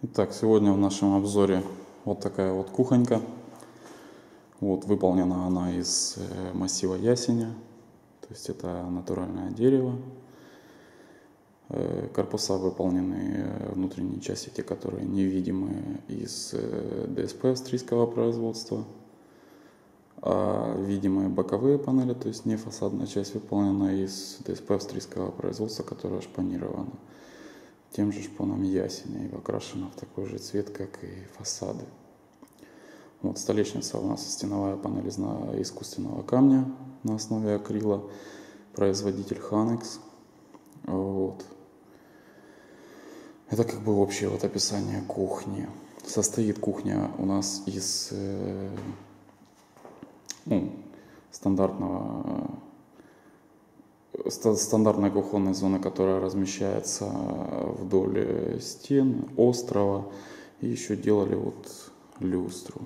Итак, сегодня в нашем обзоре вот такая вот кухонька. Вот выполнена она из э, массива ясеня, то есть это натуральное дерево. Э, корпуса выполнены, э, внутренние части, те, которые невидимые, из ДСП австрийского производства. А видимые боковые панели, то есть не фасадная часть, выполнена из ДСП австрийского производства, которая шпанирована тем же шпоном ясеня и покрашена в такой же цвет, как и фасады. Вот столешница у нас стеновая панель из искусственного камня на основе акрила, производитель Hanex. Вот. Это как бы общее вот описание кухни. Состоит кухня у нас из э, ну, стандартного стандартная кухонная зона, которая размещается вдоль стен, острова. И еще делали вот люстру.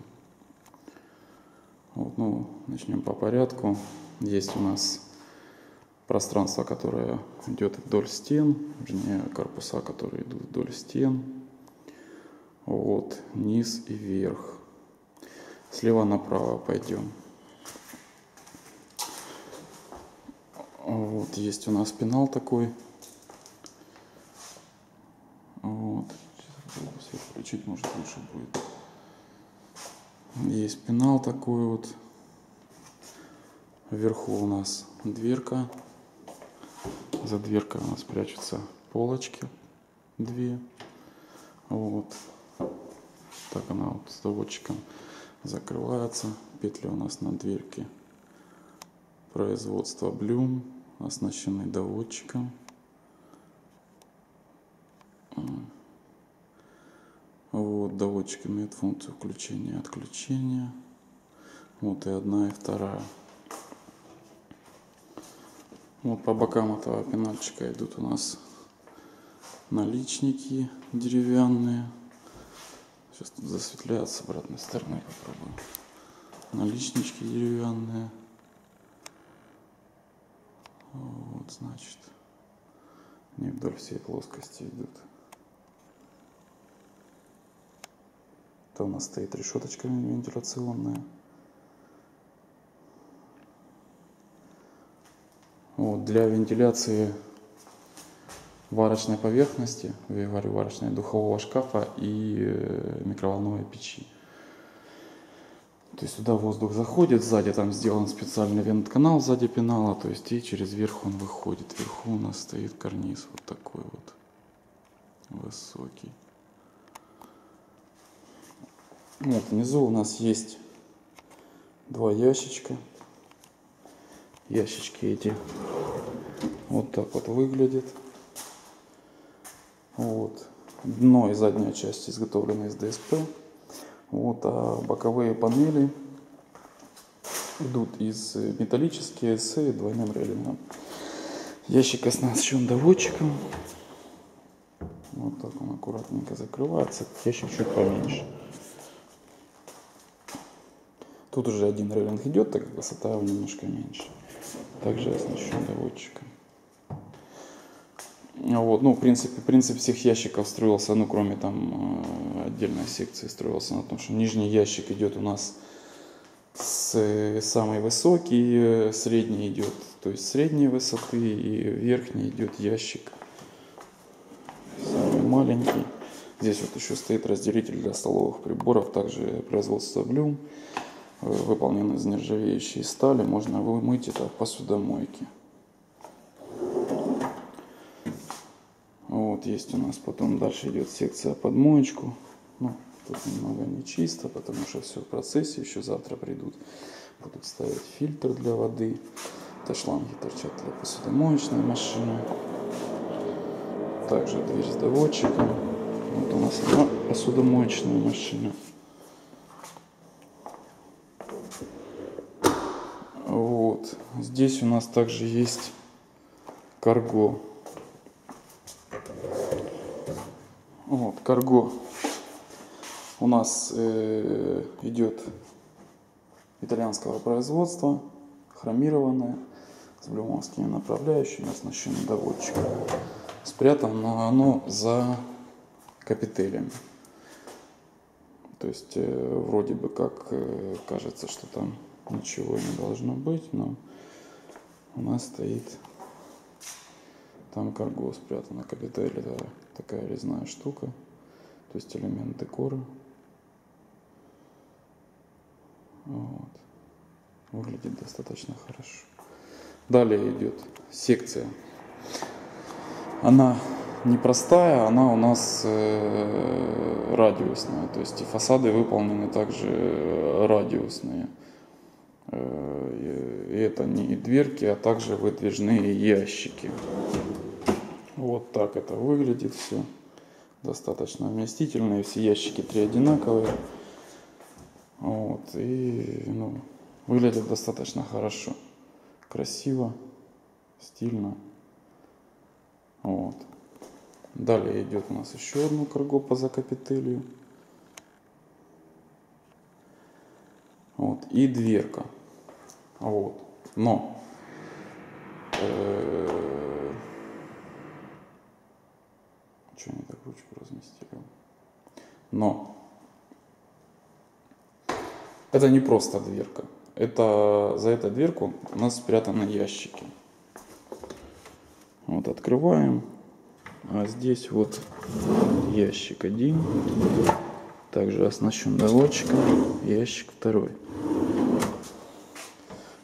Вот, ну, начнем по порядку. Есть у нас пространство, которое идет вдоль стен, вернее, корпуса, которые идут вдоль стен. Вот, низ и вверх. Слева направо пойдем. Вот, есть у нас пенал такой. Вот. Свет включить, может лучше будет. Есть пенал такой вот. Вверху у нас дверка. За дверкой у нас прячутся полочки. Две. Вот. Так она вот с доводчиком закрывается. Петли у нас на дверке производства Блюм оснащены доводчиком. Вот, доводчик имеет функцию включения и отключения. Вот и одна, и вторая. Вот по бокам этого пенальчика идут у нас наличники деревянные. Сейчас тут засветляют с обратной стороны попробую. Наличнички деревянные. Вот, значит, они вдоль всей плоскости идут. Это у нас стоит решеточка вентиляционная. Вот, для вентиляции варочной поверхности, варочной духового шкафа и э, микроволновой печи. То есть сюда воздух заходит, сзади там сделан специальный вент-канал сзади пенала, то есть и через верх он выходит. Вверху у нас стоит карниз вот такой вот высокий. Вот, внизу у нас есть два ящичка. Ящички эти вот так вот выглядят. Вот. Дно и задняя часть изготовлены из ДСП. Вот, а боковые панели идут из металлические с двойным рейлингом. Ящик оснащен доводчиком. Вот так он аккуратненько закрывается. Ящик чуть поменьше. Тут уже один рейлинг идет, так как высота немножко меньше. Также оснащен доводчиком. Вот, ну, в принципе, принцип всех ящиков строился, ну, кроме там э, отдельной секции, строился на том, что нижний ящик идет у нас с э, самый высокий, э, средний идет, то есть средней высоты, и верхний идет ящик самый маленький. Здесь вот еще стоит разделитель для столовых приборов, также производство Блюм, выполнен из нержавеющей стали, можно вымыть это в посудомойке. Вот есть у нас потом дальше идет секция подмоечку. Ну, тут немного не чисто, потому что все в процессе. Еще завтра придут, будут ставить фильтр для воды. Это шланги торчат для посудомоечной машины. Также дверь с доводчиком. Вот у нас одна посудомоечная машина. Вот. Здесь у нас также есть карго Вот, карго у нас э, идет итальянского производства, хромированное, с блюмовскими направляющими, оснащено доводчиком. Спрятано оно за капителями. То есть э, вроде бы как э, кажется, что там ничего не должно быть, но у нас стоит там карго спрятано. Капитель это такая резная штука, то есть элемент декора. Вот. Выглядит достаточно хорошо. Далее идет секция. Она непростая, она у нас э, радиусная, то есть и фасады выполнены также радиусные. Э, и это не дверки, а также выдвижные ящики. Вот так это выглядит все. Достаточно вместительные, все ящики три одинаковые. Вот, и ну, выглядит достаточно хорошо. Красиво, стильно. Вот. Далее идет у нас еще одно карго по закапителью. Вот. И дверка. Вот. Но э, что они так ручку разместили? Но это не просто дверка. Это за этой дверку у нас спрятаны ящики. Вот открываем. А здесь вот ящик один. Также оснащен доводчиком. Ящик второй.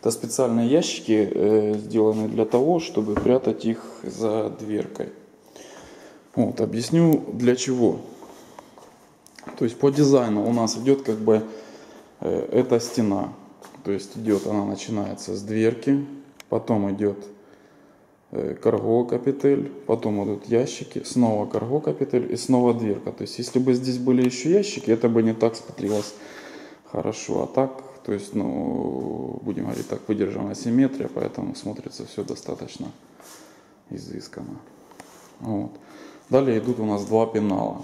Это специальные ящики, э, сделаны для того, чтобы прятать их за дверкой. Вот, объясню для чего. То есть по дизайну у нас идет как бы э, эта стена. То есть идет, она начинается с дверки, потом идет э, карго капитель, потом идут ящики, снова карго капитель и снова дверка. То есть если бы здесь были еще ящики, это бы не так смотрелось хорошо. А так, то есть, ну, будем говорить так, выдержана симметрия, поэтому смотрится все достаточно изысканно. Вот. Далее идут у нас два пенала.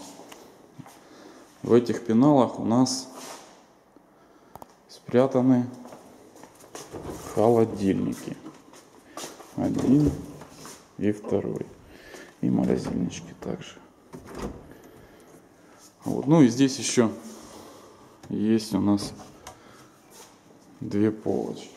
В этих пеналах у нас спрятаны холодильники. Один и второй. И морозильнички также. Вот. Ну и здесь еще есть у нас две полочки.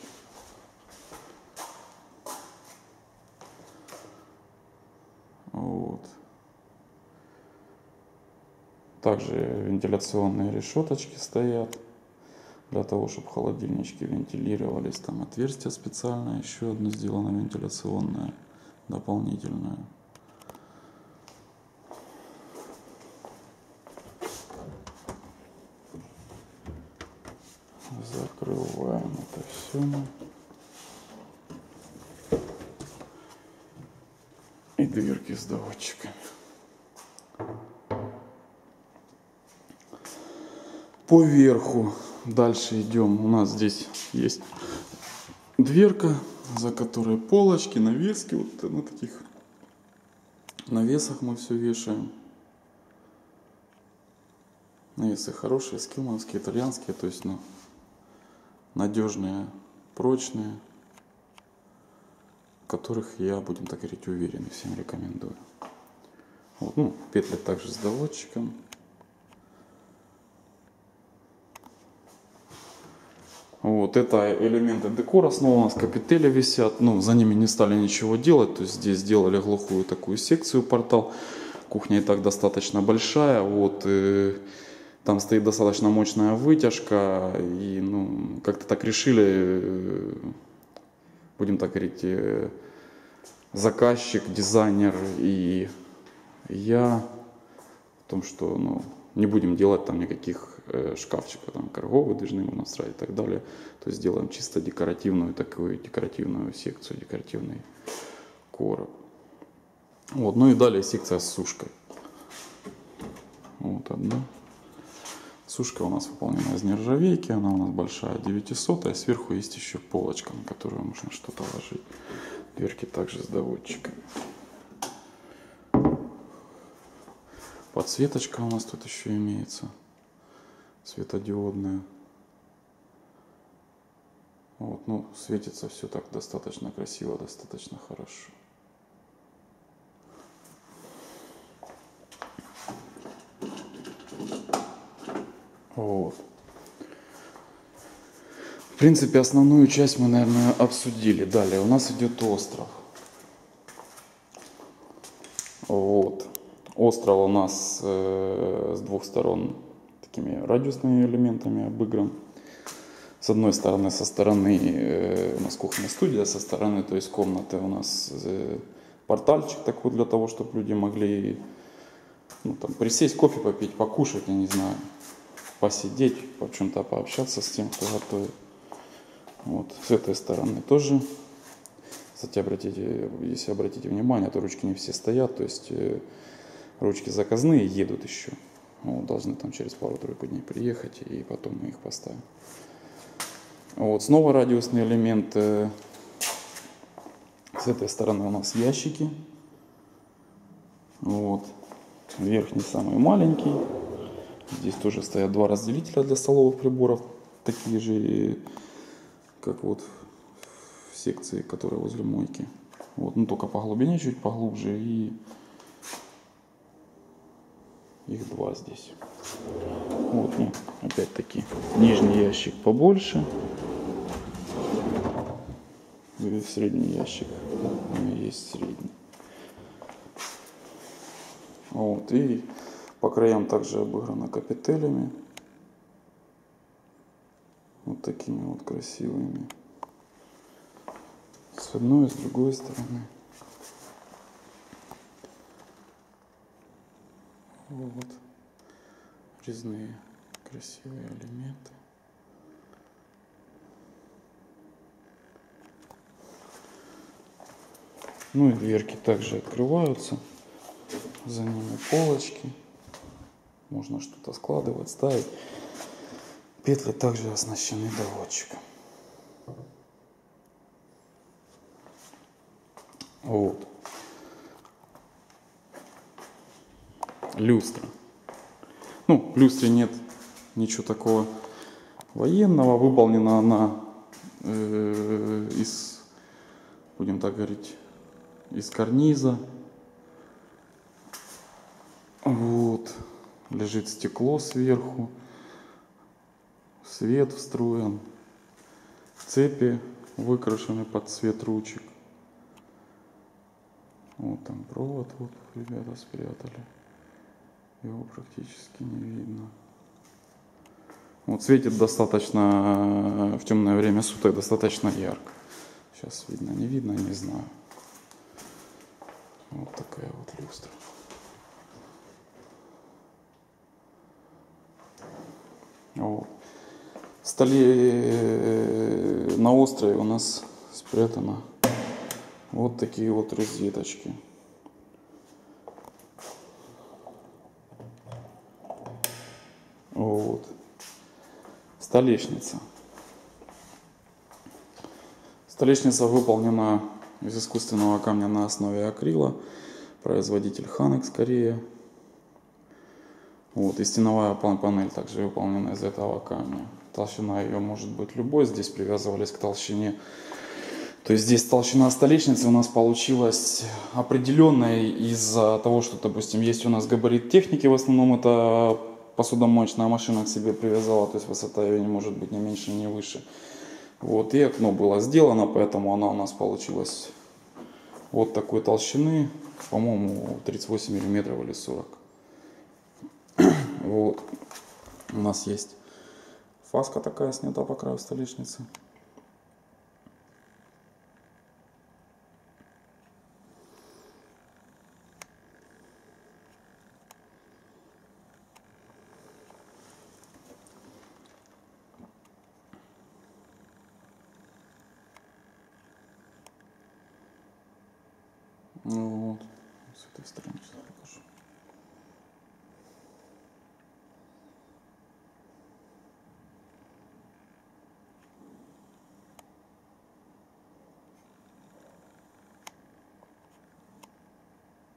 Также вентиляционные решеточки стоят для того, чтобы холодильнички вентилировались. Там отверстие специальное, еще одно сделано вентиляционное, дополнительное. Закрываем это все. По верху дальше идем. У нас здесь есть дверка, за которой полочки, навески. Вот на таких навесах мы все вешаем. Навесы хорошие, скилманские, итальянские, то есть ну, надежные, прочные, которых я, будем так говорить, уверен и всем рекомендую. Вот, ну, петли также с доводчиком. Вот это элементы декора, снова у нас капители висят, ну, за ними не стали ничего делать, то есть здесь сделали глухую такую секцию, портал. Кухня и так достаточно большая, вот, и там стоит достаточно мощная вытяжка, и, ну, как-то так решили, э, будем так говорить, э, заказчик, дизайнер и я, в том, что, ну, не будем делать там никаких шкафчика, там карго выдвижные можно встраивать и так далее. То есть делаем чисто декоративную такую декоративную секцию, декоративный короб. Вот, ну и далее секция с сушкой. Вот одна. Сушка у нас выполнена из нержавейки, она у нас большая, 900, а сверху есть еще полочка, на которую можно что-то ложить. Дверки также с доводчиком. Подсветочка у нас тут еще имеется светодиодная. Вот, ну, светится все так достаточно красиво, достаточно хорошо. Вот. В принципе, основную часть мы, наверное, обсудили. Далее у нас идет остров. Вот. Остров у нас э, с двух сторон такими радиусными элементами обыгран. С одной стороны, со стороны э, у нас кухонная студия, со стороны, то есть комнаты у нас э, портальчик такой для того, чтобы люди могли ну, там, присесть, кофе попить, покушать, я не знаю, посидеть, по чем-то пообщаться с тем, кто готовит. Вот, с этой стороны тоже. Кстати, обратите, если обратите внимание, то ручки не все стоят, то есть э, ручки заказные едут еще. Вот, должны там через пару-тройку дней приехать, и потом мы их поставим. Вот, снова радиусный элемент. Э, с этой стороны у нас ящики. Вот. Верхний самый маленький. Здесь тоже стоят два разделителя для столовых приборов. Такие же, как вот в секции, которая возле мойки. Вот, ну только по глубине чуть поглубже и их два здесь. Вот, ну, опять-таки, нижний ящик побольше. И средний ящик. Есть средний. Вот, и по краям также обыграно капителями. Вот такими вот красивыми. С одной и с другой стороны. Вот. Резные красивые элементы. Ну и дверки также открываются. За ними полочки. Можно что-то складывать, ставить. Петли также оснащены доводчиком. Вот. Люстра. Ну, в люстре нет ничего такого военного. Выполнена она э, из, будем так говорить, из карниза. Вот. Лежит стекло сверху. Свет встроен. Цепи выкрашены под цвет ручек. Вот там провод, вот ребята спрятали. Его практически не видно. Вот светит достаточно в темное время суток достаточно ярко. Сейчас видно, не видно, не знаю. Вот такая вот люстра. Вот. Столе э, на острове у нас спрятано вот такие вот розеточки. Вот. Столешница. Столешница выполнена из искусственного камня на основе акрила. Производитель Ханекс Корея. Вот, и стеновая панель также выполнена из этого камня. Толщина ее может быть любой. Здесь привязывались к толщине. То есть здесь толщина столешницы у нас получилась определенная из-за того, что, допустим, есть у нас габарит техники, в основном это посудомоечная машина к себе привязала, то есть высота ее не может быть ни меньше, ни выше. Вот, и окно было сделано, поэтому она у нас получилась вот такой толщины, по-моему, 38 миллиметров или 40. Вот. У нас есть фаска такая снята по краю столешницы. Ну вот, с этой стороны сейчас покажу.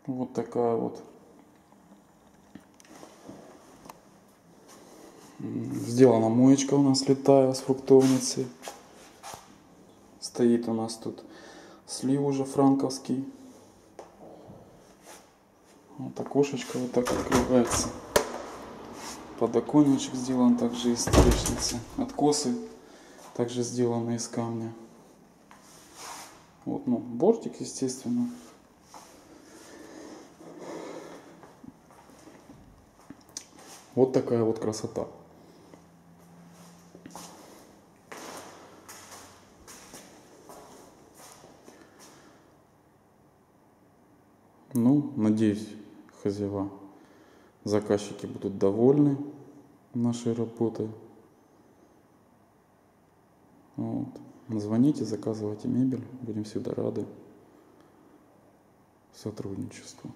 Вот такая вот сделана моечка у нас летая с фруктовницы. Стоит у нас тут слив уже франковский. Окошечко вот так открывается. Подоконничек сделан также из столешницы. Откосы также сделаны из камня. Вот, ну, бортик, естественно. Вот такая вот красота. Ну, надеюсь, хозяева, заказчики будут довольны нашей работой. Вот. Звоните, заказывайте мебель. Будем всегда рады сотрудничеству.